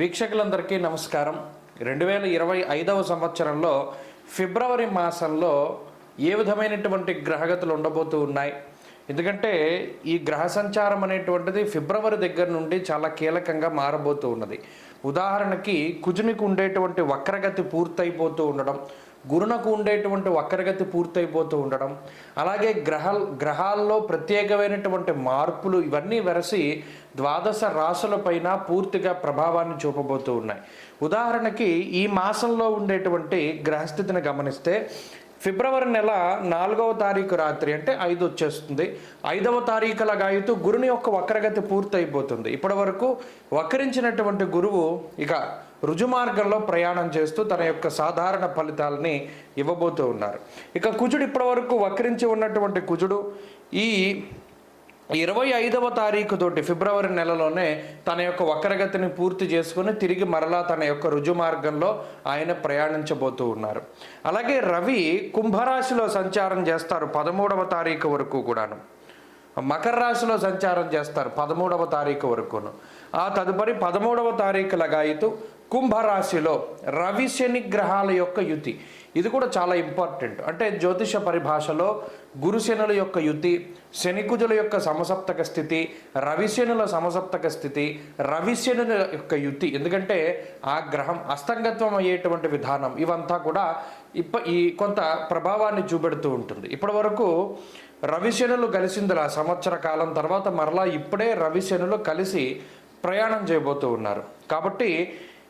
వీక్షకులందరికీ నమస్కారం. రెండు వేల ఇరవై ఐదవ సంవత్సరంలో ఫిబ్రవరి మాసంలో ఏ విధమైనటువంటి గ్రహగతులు ఉండబోతూ ఉన్నాయి? ఎందుకంటే ఈ గ్రహ సంచారం అనేటువంటిది ఫిబ్రవరి దగ్గర నుండి చాలా కీలకంగా మారబోతూ ఉన్నది. ఉదాహరణకి కుజునికి ఉండేటువంటి వక్రగతి పూర్తయిపోతూ ఉండడం గురునకు ఉండేటువంటి వక్రగతి పూర్తయిపోతూ ఉండడం అలాగే గ్రహ గ్రహాల్లో ప్రత్యేకమైనటువంటి మార్పులు ఇవన్నీ వెరసి ద్వాదశ రాశులపైన పూర్తిగా ప్రభావాన్ని చూపబోతూ ఉన్నాయి. ఉదాహరణకి ఈ మాసంలో ఉండేటువంటి గ్రహస్థితిని గమనిస్తే ఫిబ్రవరి నెల నాలుగవ తారీఖు రాత్రి అంటే ఐదు వచ్చేస్తుంది. ఐదవ తారీఖుల గాయతూ గురుని యొక్క వక్రగతి పూర్తయిపోతుంది. ఇప్పటి వరకు వక్రించినటువంటి గురువు ఇక రుజుమార్గంలో ప్రయాణం చేస్తూ తన యొక్క సాధారణ ఫలితాలని ఇవ్వబోతూ ఉన్నారు. ఇక కుజుడు ఇప్పటి వరకు వక్రించి ఉన్నటువంటి కుజుడు ఈ ఇరవై ఐదవ తారీఖు తోటి ఫిబ్రవరి నెలలోనే తన యొక్క వక్రగతిని పూర్తి చేసుకుని తిరిగి మరలా తన యొక్క రుజు మార్గంలో ఆయన ప్రయాణించబోతూ ఉన్నారు. అలాగే రవి కుంభరాశిలో సంచారం చేస్తారు పదమూడవ తారీఖు వరకు కూడాను. మకర రాశిలో సంచారం చేస్తారు పదమూడవ తారీఖు వరకును. ఆ తదుపరి పదమూడవ తారీఖు లగాయితూ కుంభరాశిలో రవి శని గ్రహాల యొక్క యుతి. ఇది కూడా చాలా ఇంపార్టెంట్. అంటే జ్యోతిష పరిభాషలో గురుశనుల యొక్క యుతి శనికుజుల యొక్క సమసప్తక స్థితి రవిశనుల సమసప్తక స్థితి రవిశనుల యొక్క యుతి. ఎందుకంటే ఆ గ్రహం అస్తంగత్వం అయ్యేటువంటి విధానం ఇవంతా కూడా ఇప్ప ఈ కొంత ప్రభావాన్ని చూపెడుతూ ఉంటుంది. ఇప్పటి వరకు రవిశనులు కలిసిందిలా సంవత్సర కాలం తర్వాత మరలా ఇప్పుడే రవిశనులు కలిసి ప్రయాణం చేయబోతూ ఉన్నారు. కాబట్టి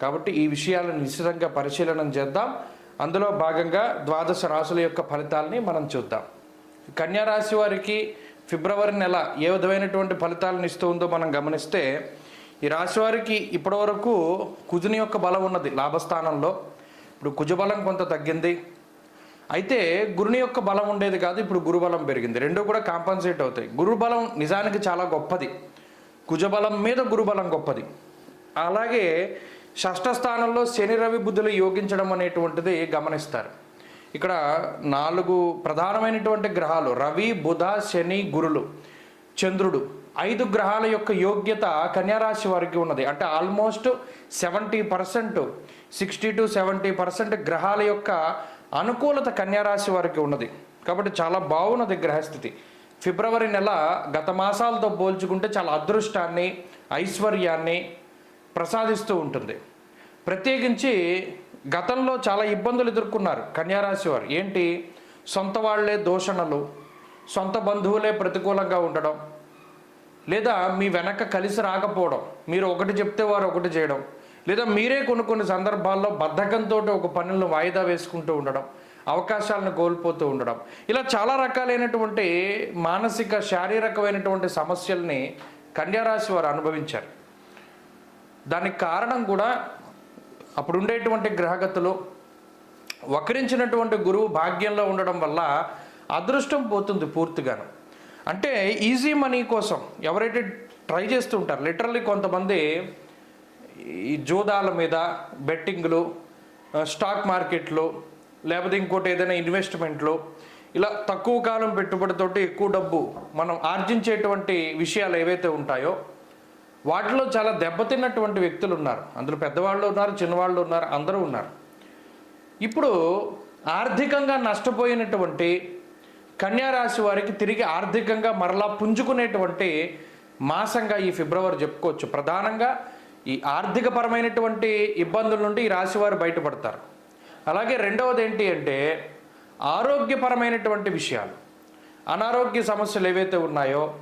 కాబట్టి ఈ విషయాలను నిశ్చితంగా పరిశీలన చేద్దాం. అందులో భాగంగా ద్వాదశ రాశుల యొక్క ఫలితాలని మనం చూద్దాం. కన్యా రాశి వారికి ఫిబ్రవరి నెల ఏ విధమైనటువంటి ఫలితాలను ఇస్తూ ఉందో మనం గమనిస్తే ఈ రాశి వారికి ఇప్పటివరకు కుజుని యొక్క బలం ఉన్నది లాభస్థానంలో. ఇప్పుడు కుజబలం కొంత తగ్గింది. అయితే గురుని యొక్క బలం ఉండేది కాదు ఇప్పుడు గురుబలం పెరిగింది. రెండు కూడా కాంపన్సేట్ అవుతాయి. గురుబలం నిజానికి చాలా గొప్పది. కుజబలం మీద గురుబలం గొప్పది. అలాగే షష్ఠ స్థానంలో శని రవి బుద్ధులు యోగించడం అనేటువంటిది గమనిస్తారు. ఇక్కడ నాలుగు ప్రధానమైనటువంటి గ్రహాలు రవి బుధ శని గురులు చంద్రుడు. ఐదు గ్రహాల యొక్క యోగ్యత కన్యారాశి వారికి ఉన్నది. అంటే almost seventy percent sixty to seventy percent గ్రహాల యొక్క అనుకూలత కన్యారాశి వారికి ఉన్నది. కాబట్టి చాలా బాగున్నది గ్రహస్థితి. ఫిబ్రవరి నెల గత మాసాలతో పోల్చుకుంటే చాలా అదృష్టాన్ని ఐశ్వర్యాన్ని ప్రసాదిస్తూ ఉంటుంది. ప్రత్యేకించి గతంలో చాలా ఇబ్బందులు ఎదుర్కొన్నారు కన్యారాశి వారు. ఏంటి? సొంత వాళ్ళే దూషణలు సొంత బంధువులే ప్రతికూలంగా ఉండడం లేదా మీ వెనక కలిసి రాకపోవడం మీరు ఒకటి చెప్తే వారు ఒకటి చేయడం లేదా మీరే కొన్ని కొన్ని సందర్భాల్లో బద్ధకంతో ఒక పనులను వాయిదా వేసుకుంటూ ఉండడం అవకాశాలను కోల్పోతూ ఉండడం ఇలా చాలా రకాలైనటువంటి మానసిక శారీరకమైనటువంటి సమస్యల్ని కన్యారాశి వారు అనుభవించారు. దానికి కారణం కూడా అప్పుడు ఉండేటువంటి గ్రహగతులు వక్రించినటువంటి గురువు భాగ్యంలో ఉండడం వల్ల అదృష్టం పోతుంది పూర్తిగాను. అంటే ఈజీ మనీ కోసం ఎవరైతే ట్రై చేస్తుంటారు లిటరల్లీ కొంతమంది ఈ జూదాల మీద బెట్టింగ్లు స్టాక్ మార్కెట్లు లేకపోతే ఇంకోటి ఏదైనా ఇన్వెస్ట్మెంట్లు ఇలా తక్కువ కాలం పెట్టుబడితోటి ఎక్కువ డబ్బు మనం ఆర్జించేటువంటి విషయాలు ఏవైతే ఉంటాయో వాటిలో చాలా దెబ్బతిన్నటువంటి వ్యక్తులు ఉన్నారు. అందులో పెద్దవాళ్ళు ఉన్నారు చిన్నవాళ్ళు ఉన్నారు అందరూ ఉన్నారు. ఇప్పుడు ఆర్థికంగా నష్టపోయినటువంటి కన్యారాశి వారికి తిరిగి ఆర్థికంగా మరలా పుంజుకునేటువంటి మాసంగా ఈ ఫిబ్రవరి చెప్పుకోవచ్చు. ప్రధానంగా ఈ ఆర్థికపరమైనటువంటి ఇబ్బందుల నుండి ఈ రాశివారు బయటపడతారు. అలాగే రెండవది ఏంటి అంటే ఆరోగ్యపరమైనటువంటి విషయాలు. అనారోగ్య సమస్యలు ఏవైతే ఉన్నాయో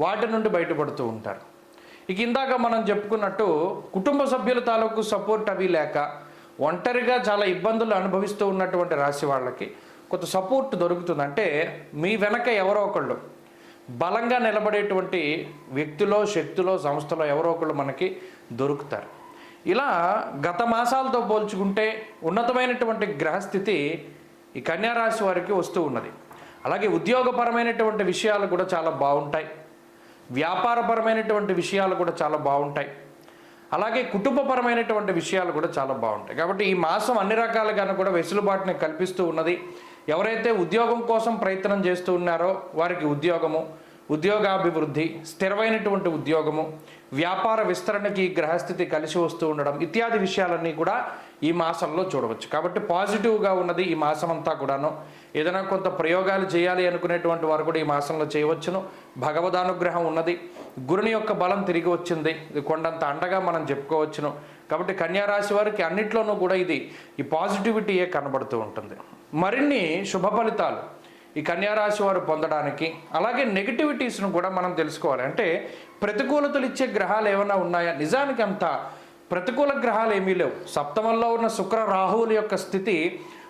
వాటి నుండి బయటపడుతూ ఉంటారు. ఇక ఇందాక మనం చెప్పుకున్నట్టు కుటుంబ సభ్యుల తాలూకు సపోర్ట్ అవి లేక ఒంటరిగా చాలా ఇబ్బందులు అనుభవిస్తూ ఉన్నటువంటి రాశి వాళ్ళకి కొంత సపోర్ట్ దొరుకుతుందంటే మీ వెనక ఎవరో ఒకళ్ళు బలంగా నిలబడేటువంటి వ్యక్తిలో శక్తిలో సంస్థలో ఎవరో ఒకళ్ళు మనకి దొరుకుతారు. ఇలా గత మాసాలతో పోల్చుకుంటే ఉన్నతమైనటువంటి గ్రహస్థితి ఈ కన్యారాశి వారికి వస్తూ ఉన్నది. అలాగే ఉద్యోగపరమైనటువంటి విషయాలు కూడా చాలా బాగుంటాయి. వ్యాపారపరమైనటువంటి విషయాలు కూడా చాలా బాగుంటాయి. అలాగే కుటుంబపరమైనటువంటి విషయాలు కూడా చాలా బాగుంటాయి. కాబట్టి ఈ మాసం అన్ని రకాలుగాను కూడా వెసులుబాటుని కల్పిస్తూ ఉన్నది. ఎవరైతే ఉద్యోగం కోసం ప్రయత్నం చేస్తూ ఉన్నారో వారికి ఉద్యోగము ఉద్యోగాభివృద్ధి స్థిరమైనటువంటి ఉద్యోగము వ్యాపార విస్తరణకి గ్రహస్థితి కలిసి వస్తూ ఉండడం ఇత్యాది విషయాలన్నీ కూడా ఈ మాసంలో చూడవచ్చు. కాబట్టి పాజిటివ్గా ఉన్నది ఈ మాసం అంతా కూడాను. ఏదైనా కొంత ప్రయోగాలు చేయాలి అనుకునేటువంటి వారు కూడా ఈ మాసంలో చేయవచ్చును. భగవదానుగ్రహం ఉన్నది. గురుని యొక్క బలం తిరిగి వచ్చింది. ఇది కొండంత అండగా మనం చెప్పుకోవచ్చును. కాబట్టి కన్యారాశి వారికి అన్నిట్లోనూ కూడా ఇది ఈ పాజిటివిటీయే కనబడుతూ ఉంటుంది. మరిన్ని శుభ ఫలితాలు ఈ కన్యారాశి వారు పొందడానికి. అలాగే నెగిటివిటీస్ను కూడా మనం తెలుసుకోవాలి. అంటే ప్రతికూలతలు ఇచ్చే గ్రహాలు ఏమైనా ఉన్నాయా? నిజానికి అంత ప్రతికూల గ్రహాలు ఏమీ లేవు. సప్తమంలో ఉన్న శుక్ర రాహువుల యొక్క స్థితి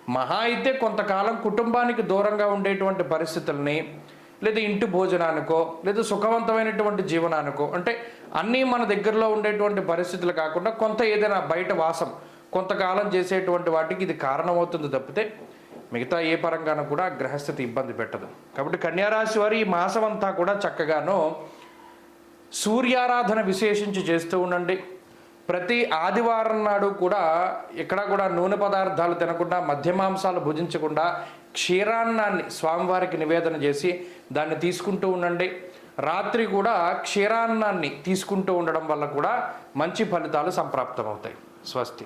మహా అయితే కొంతకాలం కుటుంబానికి దూరంగా ఉండేటువంటి పరిస్థితుల్ని లేదా ఇంటి భోజనానికో లేదా సుఖవంతమైనటువంటి జీవనానికో అంటే అన్నీ మన దగ్గరలో ఉండేటువంటి పరిస్థితులు కాకుండా కొంత ఏదైనా బయట వాసం కొంతకాలం చేసేటువంటి వాటికి ఇది కారణమవుతుంది తప్పితే మిగతా ఏ పరంగానూ కూడా గ్రహస్థితి ఇబ్బంది పెట్టదు. కాబట్టి కన్యారాశి వారు ఈ మాసం అంతా కూడా చక్కగాను సూర్యారాధన విశేషించి చేస్తూ ఉండండి. ప్రతి ఆదివారం నాడు కూడా ఇక్కడ కూడా నూనె పదార్థాలు తినకుండా మద్యమాంసాలు భుజించకుండా క్షీరాన్నాన్ని స్వామివారికి నివేదన చేసి దాన్ని తీసుకుంటూ ఉండండి. రాత్రి కూడా క్షీరాన్నాన్ని తీసుకుంటూ ఉండడం వల్ల కూడా మంచి ఫలితాలు సంప్రాప్తమవుతాయి. స్వస్తి.